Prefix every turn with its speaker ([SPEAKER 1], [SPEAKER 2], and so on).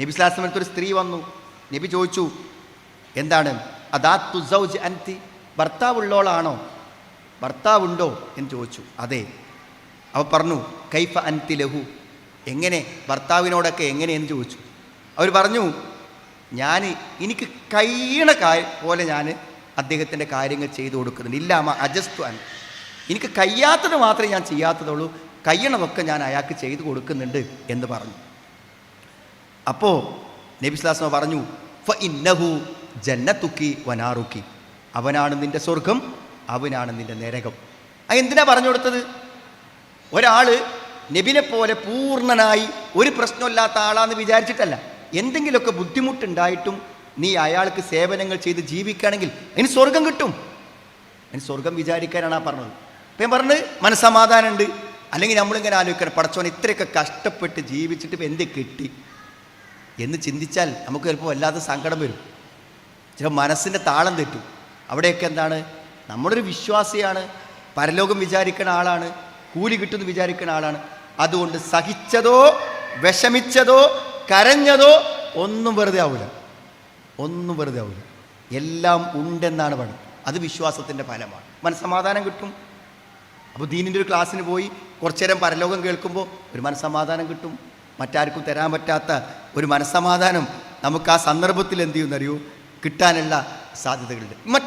[SPEAKER 1] നബി സ്ലാസ്മരത്ത് ഒരു സ്ത്രീ വന്നു. നബി ചോദിച്ചു എന്താണ്? അദാത്തു സൗജ് അൻതി ഭർത്താവുള്ളോളാണോ? ഭർത്താവുണ്ടോ? എന്ന് ചോദിച്ചു. അതെ. അവ പറഞ്ഞു കൈഫ അൻതി ലഹു. എങ്ങനെ? ഭർത്താവിനോടൊക്കെ എങ്ങനെ? എന്ന് ചോദിച്ചു. അവർ പറഞ്ഞു ഞാൻ എനിക്ക് കഴിയണ കാ പോലെ ഞാൻ അദ്ദേഹത്തിന്റെ കാര്യങ്ങൾ ചെയ്തു കൊടുക്കുന്നുണ്ട്. ഇല്ലാമ അജസ്തു അൻ എനിക്ക് കഴിയാത്തത് മാത്രമേ ഞാൻ ചെയ്യാത്തതുള്ളൂ. കയ്യണമൊക്കെ ഞാൻ അയാൾക്ക് ചെയ്തു കൊടുക്കുന്നുണ്ട് എന്ന് പറഞ്ഞു. അപ്പോൾ നബിസ്ലാസ്മ പറഞ്ഞു ഫ ജന്നത്തുക്കി വനാറുക്കി അവനാണ് നിന്റെ സ്വർഗം അവനാണ് നിന്റെ നരകം. എന്തിനാ പറഞ്ഞു കൊടുത്തത്? ഒരാൾ നബിനെ പോലെ പൂർണനായി ഒരു പ്രശ്നമില്ലാത്ത ആളാന്ന് വിചാരിച്ചിട്ടല്ല. എന്തെങ്കിലുമൊക്കെ ബുദ്ധിമുട്ടുണ്ടായിട്ടും നീ അയാൾക്ക് സേവനങ്ങൾ ചെയ്ത് ജീവിക്കുകയാണെങ്കിൽ അതിന് സ്വർഗം കിട്ടും. അതിന് സ്വർഗം വിചാരിക്കാനാണ് ആ പറഞ്ഞത്. അപ്പം ഞാൻ പറഞ്ഞത് മനസ്സമാധാനമുണ്ട്. അല്ലെങ്കിൽ നമ്മളിങ്ങനെ ആലോചിക്കണം പടച്ചോൻ ഇത്രയൊക്കെ കഷ്ടപ്പെട്ട് ജീവിച്ചിട്ട് എന്ത് കിട്ടി? എന്ന് ചിന്തിച്ചാൽ നമുക്ക് ചിലപ്പോൾ വല്ലാതെ സങ്കടം വരും. ചില മനസ്സിന്റെ താളം തെറ്റും. അവിടെയൊക്കെ എന്താണ്? നമ്മളൊരു വിശ്വാസിയാണ് പരലോകം വിചാരിക്കുന്ന ആളാണ് കൂലി കിട്ടുമെന്ന് വിചാരിക്കുന്ന ആളാണ്. അതുകൊണ്ട് സഹിച്ചതോ വിഷമിച്ചതോ കരഞ്ഞതോ ഒന്നും വെറുതെ ആവില്ല ഒന്നും വെറുതെ ആവില്ല എല്ലാം ഉണ്ടെന്നാണ് പറയുന്നത് അത് വിശ്വാസത്തിന്റെ ഫലമാണ്. മനസ്സമാധാനം കിട്ടും. അപ്പോൾ ദീനിന്റെ ഒരു ക്ലാസ്സിന് പോയി കുറച്ചു നേരം പരലോകം കേൾക്കുമ്പോൾ ഒരു മനസ്സമാധാനം കിട്ടും. മറ്റാർക്കും തരാൻ പറ്റാത്ത ഒരു മനസ്സമാധാനം നമുക്ക് ആ സന്ദർഭത്തിൽ എന്ത് ചെയ്യുന്നറിയൂ കിട്ടാനുള്ള സാധ്യതകളുണ്ട്. മറ്റു